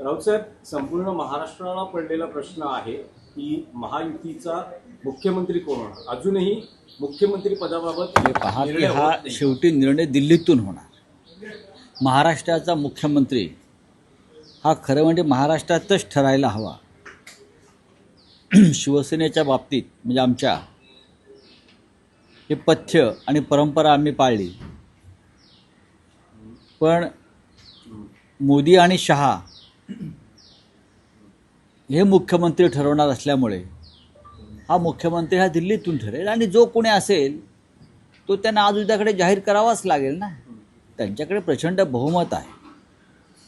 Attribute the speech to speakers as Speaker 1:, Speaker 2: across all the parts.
Speaker 1: राऊत साहेब संपूर्ण महाराष्ट्राला पडलेला प्रश्न आहे की महायुतीचा मुख्यमंत्री कोण होणार? अजूनही मुख्यमंत्री पदाबाबत
Speaker 2: हे पहा की हा. शेवटी निर्णय दिल्लीतून होणार. महाराष्ट्राचा मुख्यमंत्री हा खरं म्हणजे महाराष्ट्रातच ठरायला हवा. शिवसेनेच्या बाबतीत म्हणजे आमच्या हे पथ्य आणि परंपरा आम्ही पाळली. पण मोदी आणि शहा हे मुख्यमंत्री ठरवणार असल्यामुळे हा मुख्यमंत्री हा दिल्लीतून ठरेल आणि जो कोणी असेल तो त्यांना आज उद्याकडे जाहीर करावाच लागेल ना. त्यांच्याकडे प्रचंड बहुमत आहे.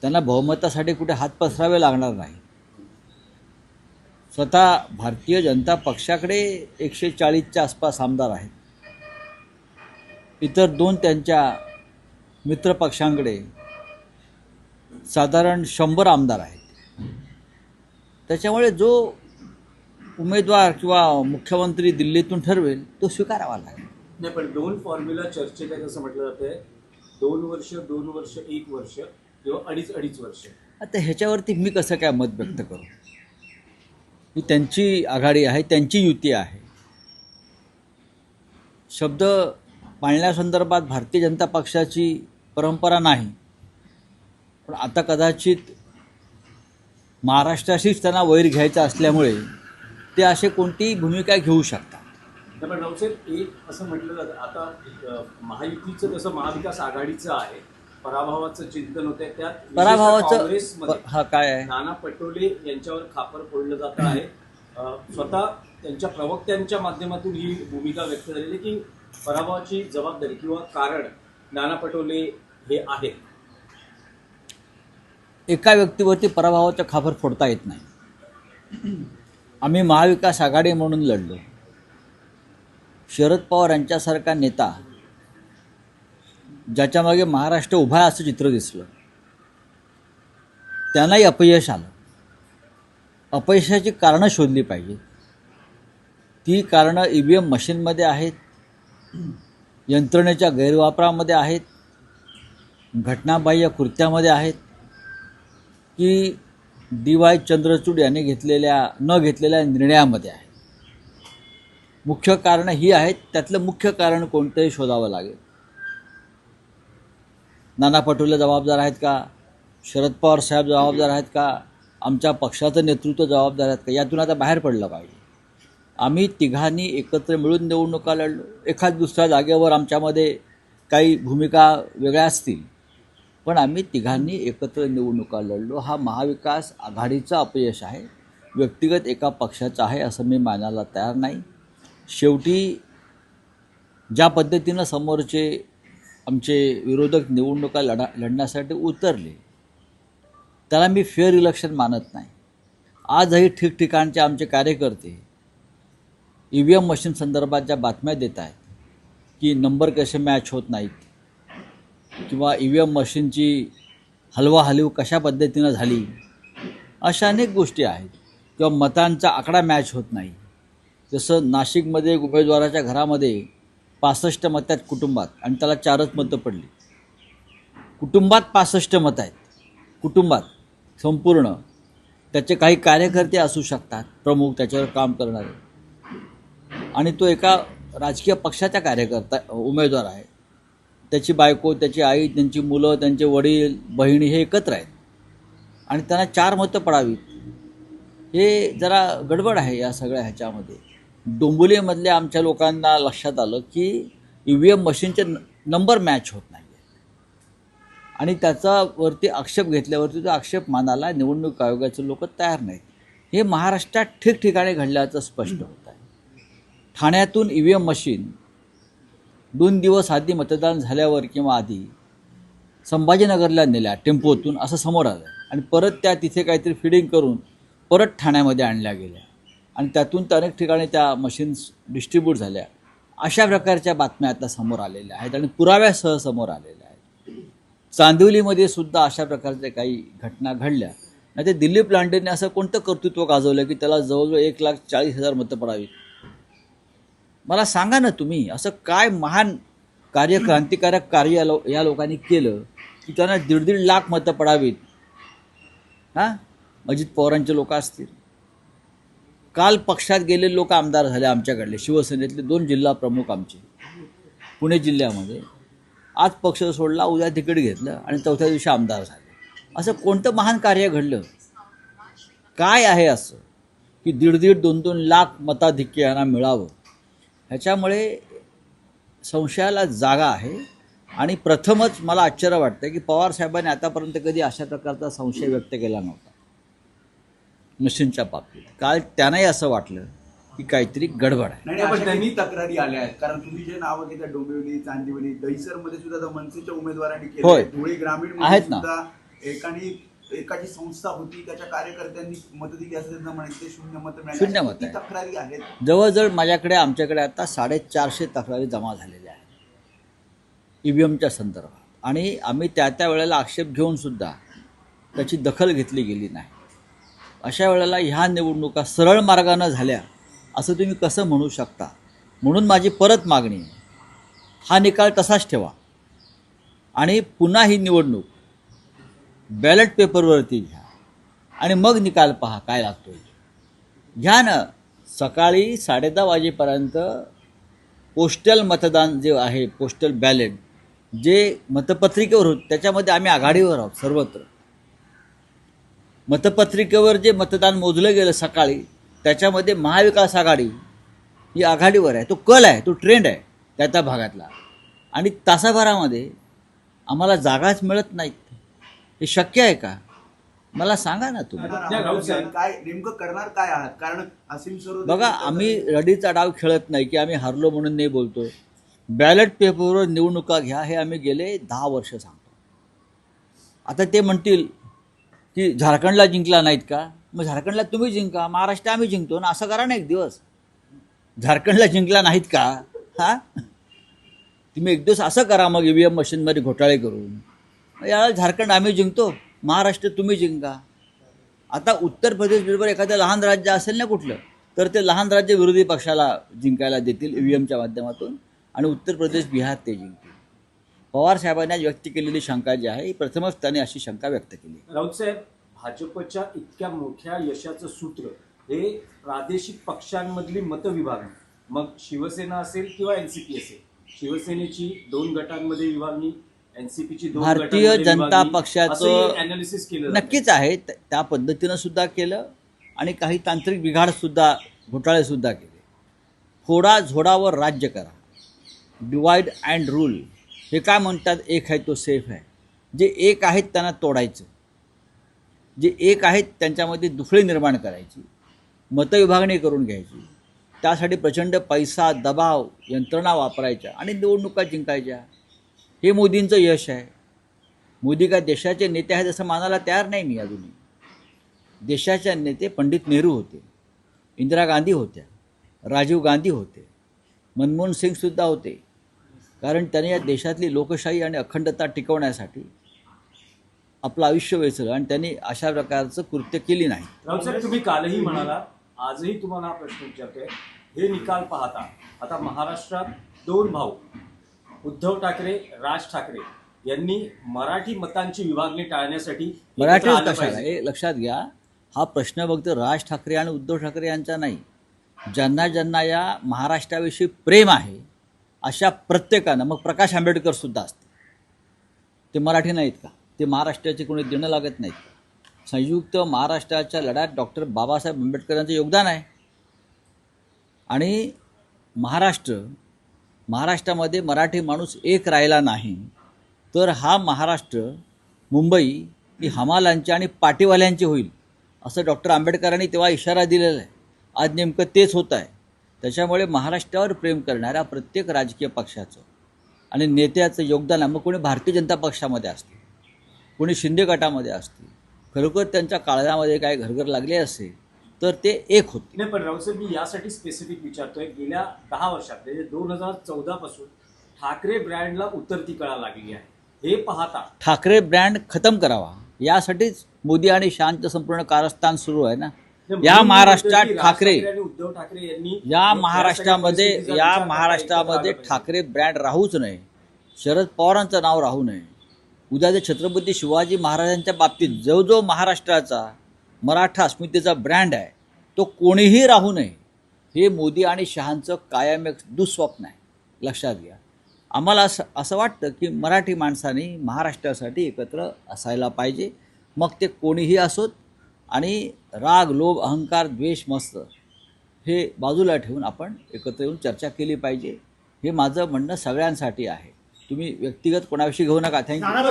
Speaker 2: त्यांना बहुमतासाठी कुठे हात पसरावे लागणार नाही. स्वतः भारतीय जनता पक्षाकडे एकशे चाळीसच्या आसपास आमदार आहेत. इतर दोन त्यांच्या मित्रपक्षांकडे साधारण शंभर आमदार आहेत. त्याच्यामुळे जो उमेदवार किंवा मुख्यमंत्री दिल्लीतून ठरवेल तो स्वीकारावा लागेल.
Speaker 1: नाही पण दोन फॉर्म्युला चर्चेत आहे असं म्हटलं जातंय. दोन वर्ष दोन वर्ष एक वर्ष किंवा अडीच अडीच वर्ष.
Speaker 2: आता ह्याच्यावरती मी कसं काय मत व्यक्त करू? ही त्यांची आघाडी आहे त्यांची युती आहे. शब्द पाळण्यासंदर्भात भारतीय जनता पक्षाची परंपरा नाही. पण आता कदाचित महाराष्ट्राशीच त्यांना वैर घ्यायचा असल्यामुळे ते असे कोणतीही भूमिका घेऊ शकतात.
Speaker 1: राऊतसाहेब एक असं म्हटलं जातं आता महायुतीचं जसं महाविकास आघाडीचं आहे पराभवाचं चिंतन होतंय त्यात
Speaker 2: पराभवाचं हा काय आहे?
Speaker 1: नाना पटोले यांच्यावर खापर फोडलं जात आहे. स्वतः त्यांच्या प्रवक्त्यांच्या माध्यमातून ही भूमिका व्यक्त झालेली की पराभवाची जबाबदारी किंवा कारण नाना पटोले हे आहेत.
Speaker 2: एका व्यक्तीवरती पराभवाचा खापर फोडता येत नाही. आम्ही महाविकास आघाडी म्हणून लढलो. शरद पवार यांच्यासारखा नेता ज्याच्यामागे महाराष्ट्र उभा आहे असं चित्र दिसलं. त्यांनाही अपयश आलं. अपयशाची कारणं शोधली पाहिजे. ती कारणं ई व्ही एम मशीनमध्ये आहेत यंत्रणेच्या गैरवापरामध्ये आहेत घटनाबाह्य कृत्यामध्ये आहेत की डी वाय चंद्रचूड यांनी घेतलेल्या न घेतलेल्या निर्णयामध्ये आहे. मुख्य कारणं ही आहेत त्यातलं मुख्य कारण कोणतंही शोधावं लागेल. नाना पटोले जबाबदार आहेत का? शरद पवार साहेब जबाबदार आहेत का? आमच्या पक्षाचं नेतृत्व जबाबदार आहेत का? यातून आता बाहेर पडलं पाहिजे. आम्ही तिघांनी एकत्र मिळून निवडणुका लढलो. एखाद दुसऱ्या जागेवर आमच्यामध्ये काही भूमिका वेगळ्या असतील. पण आम्ही तिघांनी एकत्र निवडणुका लढलो. हा महाविकास आघाडीचा अपयश आहे. व्यक्तिगत एका पक्षाचा आहे असं मी मानायला तयार नाही. शेवटी ज्या पद्धतीनं समोरचे आमचे विरोधक निवडणुका लढा लढण्यासाठी उतरले त्याला मी फेअर इलेक्शन मानत नाही. आजही ठिकठिकाणचे आमचे कार्यकर्ते ई व्ही एम मशीन संदर्भात ज्या बातम्या देत आहेत की नंबर कसे मॅच होत नाहीत किंवा ई व्ही एम मशीनची हलवा हलव कशा पद्धतीनं झाली अशा अनेक गोष्टी आहेत. किंवा मतांचा आकडा मॅच होत नाही. जसं नाशिकमध्ये एक उमेदवाराच्या घरामध्ये पासष्ट मत आहेत कुटुंबात आणि त्याला चारच मतं पडली. कुटुंबात पासष्ट मतं आहेत. कुटुंबात संपूर्ण. त्याचे काही कार्यकर्ते असू शकतात प्रमुख त्याच्यावर काम करणारे. आणि तो एका राजकीय पक्षाचा कार्यकर्ता उमेदवार आहे. त्याची बायको त्याची आई त्यांची मुलं त्यांचे वडील बहिणी हे एकत्र आहेत. आणि त्यांना चार मतं पडावीत. हे जरा गडबड आहे या सगळ्या ह्याच्यामध्ये. डोंबुलीमधल्या आमच्या लोकांना लक्षात आलं की ई व्ही एम मशीनचे न- नंबर मॅच होत नाही आणि त्याचावरती आक्षेप घेतल्यावरती तो आक्षेप मानायला निवडणूक आयोगाचे लोक तयार नाहीत. हे महाराष्ट्रात ठिकठिकाणी घडल्याचं स्पष्ट होत आहे. ठाण्यातून ई व्ही एम मशीन दोन दिवस आधी मतदान झाल्यावर किंवा आधी संभाजीनगरला नेल्या टेम्पोतून असं समोर आलं. आणि परत त्या तिथे काहीतरी फिडिंग करून परत ठाण्यामध्ये आणल्या गेल्या. आणि त्यातून त्या अनेक ठिकाणी त्या मशीन्स डिस्ट्रीब्यूट झाल्या. अशा प्रकारच्या बातम्या आता समोर आलेल्या आहेत आणि पुराव्यासह समोर आलेल्या आहेत. चांदिवलीमध्ये सुद्धा अशा प्रकारच्या काही घटना घडल्या. नाही ते दिलीप लांडेने असं कोणतं कर्तृत्व गाजवलं की त्याला जवळजवळ एक लाख चाळीस हजार मतं पडावीत? मला सांगा ना तुम्ही असं काय महान कार्य क्रांतिकारक कार्य या लो या लोकांनी केलं की त्यांना दीड दीड लाख मतं पडावीत? हां? अजित पवारांचे लोक असतील. काल पक्षात गेलेले लोक आमदार झाले आमच्याकडले शिवसेनेतले दोन जिल्हा प्रमुख आमचे पुणे जिल्ह्यामध्ये. आज पक्ष सोडला उद्या तिकीट घेतलं आणि चौथ्या दिवशी आमदार झाले. असं कोणतं महान कार्य घडलं? काय आहे असं? की दीड दीड दोन दोन लाख मताधिक्य यांना मिळावं? ह्याच्यामुळे संशयाला जागा आहे. आणि प्रथमच मला आश्चर्य वाटतं की पवार साहेबांनी आतापर्यंत कधी अशा प्रकारचा संशय व्यक्त केला नव्हता. मशीनच्या बाबतीत. काल त्यांनाही असं वाटलं की काहीतरी गडबड आहे.
Speaker 3: नाही नाही, पण त्यांनी तक्रारी आल्या आहेत. कारण तुम्ही जे नावं घेता डोंबिवली चांदिवली दहिसरमध्ये सुद्धा मनसेच्या उमेदवारांनी. केले धुळे ग्रामीण
Speaker 2: आहेत ना.
Speaker 3: एकानी एकाची संस्था होती त्याच्या कार्यकर्त्यांनी मतदिली असं त्यांना म्हणायचं शून्य मत मिळाली.
Speaker 2: शून्य मत
Speaker 3: किती
Speaker 2: आहे.
Speaker 3: तक्रारी आहेत.
Speaker 2: जवळजवळ माझ्याकडे आमच्याकडे आता साडेचारशे तक्रारी जमा झालेल्या आहेत. ई व्ही एमच्या संदर्भात. आणि आम्ही त्या त्या वेळेला आक्षेप घेऊन सुद्धा त्याची दखल घेतली गेली नाही. अशा वेळेला ह्या निवडणुका सरळ मार्गानं झाल्या असं तुम्ही कसं म्हणू शकता? म्हणून माझी परत मागणी आहे. हा निकाल तसाच ठेवा. आणि पुन्हा ही निवडणूक बॅलेट पेपरवरती घ्या आणि मग निकाल पहा काय लागतो घ्या ना. सकाळी साडेदहा वाजेपर्यंत पोस्टल मतदान जे आहे पोस्टल बॅलेट जे मतपत्रिकेवर होत त्याच्यामध्ये आम्ही आघाडीवर आहोत सर्वत्र. मतपत्रिकेवर जे मतदान मोजलं गेलं सकाळी त्याच्यामध्ये महाविकास आघाडी ही आघाडीवर आहे. तो कल आहे तो ट्रेंड आहे त्या त्या भागातला. आणि तासाभरामध्ये आम्हाला जागाच मिळत नाहीत. हे शक्य आहे का? मला सांगा ना तुम्ही.
Speaker 3: काय नेमकं करणार काय आहात? कारण असीम सरोदे
Speaker 2: बघा आम्ही रडीचा डाव खेळत नाही की आम्ही हारलो म्हणून नाही बोलतो. बॅलेट पेपरवर निवडणुका घ्या हे आम्ही गेले दहा वर्ष सांगतो. आता ते म्हणतील की झारखंडला जिंकला नाहीत का? मग झारखंडला तुम्ही जिंका महाराष्ट्र आम्ही जिंकतो ना? असं करा ना एक दिवस. झारखंडला जिंकला नाहीत का? हां? तुम्ही एक दिवस असं करा मग ई व्ही एम मशीनमध्ये घोटाळे करून. याला झारखंड आम्ही जिंकतो महाराष्ट्र तुम्ही जिंका. आता उत्तर प्रदेश बरोबर एखादं लहान राज्य असेल ना कुठलं तर ते लहान राज्य विरोधी पक्षाला जिंकायला देतील ई व्ही एमच्या माध्यमातून आणि उत्तर प्रदेश बिहार ते जिंकतील. पवार साहेबांनी व्यक्त केलेली शंका जी आहे ही प्रथमच त्यांनी अशी शंका व्यक्त केली.
Speaker 1: राऊत साहेब भाजपच्या इतक्या मोठ्या यशाचं सूत्र हे प्रादेशिक पक्षांमधली मतविभागणी. मग शिवसेना असेल किंवा एन सी पी असेल शिवसेनेची दोन गटांमध्ये विभागणी
Speaker 2: भारतीय जनता पक्षाचं. नक्कीच आहे. त्या पद्धतीनं सुद्धा केलं आणि काही तांत्रिक बिघाडसुद्धा घोटाळेसुद्धा केले. फोडा झोडावर राज्य करा. डिवाइड अँड रूल हे काय म्हणतात? एक आहे तो सेफ आहे. जे एक आहेत त्यांना तोडायचं. जे एक आहेत त्यांच्यामध्ये दुफळी निर्माण करायची. मतविभागणी करून घ्यायची. त्यासाठी प्रचंड पैसा दबाव यंत्रणा वापरायच्या आणि निवडणुका जिंकायच्या. हे मोदींचं यश आहे. मोदी काय देशाचे नेते आहेत असं मानायला तयार नाही मी अजूनही. देशाचे नेते पंडित नेहरू होते इंदिरा गांधी होत्या राजीव गांधी होते मनमोहन सिंगसुद्धा होते. कारण त्यांनी या देशातली लोकशाही आणि अखंडता टिकवण्यासाठी आपलं आयुष्य वेचलं आणि त्यांनी अशा प्रकारचं कृत्य केली नाही.
Speaker 1: तुम्ही कालही म्हणाला आजही तुम्हाला प्रश्न विचारतोय हे निकाल पाहता आता महाराष्ट्रात दोन भाऊ उद्धव ठाकरे राज ठाकरे यांनी मराठी मतांची विभागणी टाळण्यासाठी
Speaker 2: कशाला?
Speaker 1: पाहिजे.
Speaker 2: हे लक्षात घ्या हा प्रश्न फक्त राज ठाकरे आणि उद्धव ठाकरे यांचा नाही. ज्यांना ज्यांना या महाराष्ट्राविषयी प्रेम आहे अशा प्रत्येकानं मग प्रकाश आंबेडकर सुद्धा असते ते मराठी नाहीत का? ते महाराष्ट्राचे कोणी देणं लागत नाहीत का? संयुक्त महाराष्ट्राच्या लढ्यात डॉक्टर बाबासाहेब आंबेडकरांचं योगदान आहे. आणि महाराष्ट्र महाराष्ट्रामध्ये मराठी माणूस एक राहिला नाही तर हा महाराष्ट्र मुंबई ही हमालांची आणि पाटीवाल्यांची होईल असं डॉक्टर आंबेडकरांनी तेव्हा इशारा दिलेला आहे. आज नेमकं तेच होत आहे. त्याच्यामुळे महाराष्ट्रावर प्रेम करणाऱ्या प्रत्येक राजकीय पक्षाचं आणि नेत्याचं योगदान आहे मग कोणी भारतीय जनता पक्षामध्ये असतील कोणी शिंदे गटामध्ये असतील खरोखर त्यांच्या काळजामध्ये काय घरघर लागले असेल तर ते एक होते.
Speaker 1: नाही पण साहेब मी यासाठी स्पेसिफिक विचारतोय गेल्या दहा वर्षात म्हणजे दोन हजार चौदा पासून ठाकरे ब्रँडला उतरती कळा लागली आहे. हे पाहता.
Speaker 2: ठाकरे ब्रँड खतम करावा. यासाठीच मोदी आणि शहाचं संपूर्ण कारस्थान सुरू आहे ना. या महाराष्ट्रात ठाकरे
Speaker 1: उद्धव ठाकरे यांनी
Speaker 2: या महाराष्ट्रामध्ये या महाराष्ट्रामध्ये. ठाकरे ब्रँड राहूच नये. शरद पवारांचं नाव राहू नये. उद्या जर छत्रपती शिवाजी महाराजांच्या बाबतीत जो जो महाराष्ट्राचा मराठा अस्मितेचा ब्रँड आहे तो कोणीही राहू नये हे मोदी आणि शहांचं कायम एक दुःस्वप्न आहे. लक्षात घ्या. आम्हाला असं असं वाटतं की मराठी माणसाने महाराष्ट्रासाठी एकत्र असायला पाहिजे. मग ते कोणीही असोत आणि राग लोभ अहंकार द्वेष मस्त हे बाजूला ठेवून आपण एकत्र येऊन चर्चा केली पाहिजे. हे माझं म्हणणं सगळ्यांसाठी आहे. तुम्ही व्यक्तिगत कोणाविषयी घेऊ नका. थँक्यू